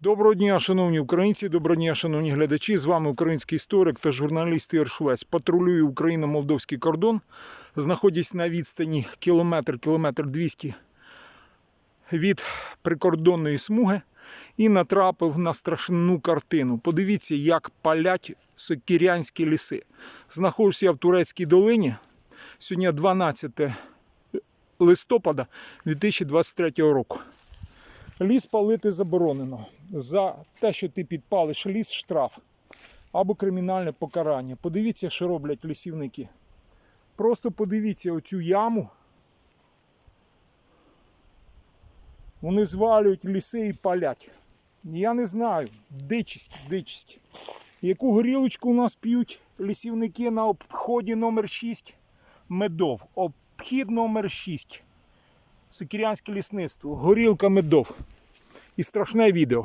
Доброго дня, шановні українці, доброго дня, шановні глядачі. З вами український історик та журналіст Ігор Швець. Патрулюю Україно-молдовський кордон. Знаходясь на відстані кілометр, кілометр 200 від прикордонної смуги і натрапив на страшну картину. Подивіться, як палять сокірянські ліси. Знаходжуся я в Турецькій долині. Сьогодні 12 листопада 2023 року. Ліс палити заборонено. За те, що ти підпалиш ліс, штраф або кримінальне покарання. Подивіться, що роблять лісівники. Просто подивіться оцю яму. Вони звалюють ліси і палять. Я не знаю. Дичість, дичість. Яку горілочку у нас п'ють лісівники на обході номер 6 медов. Обхід номер 6. Сикірянське лісництво. Горілка медов. І страшне відео.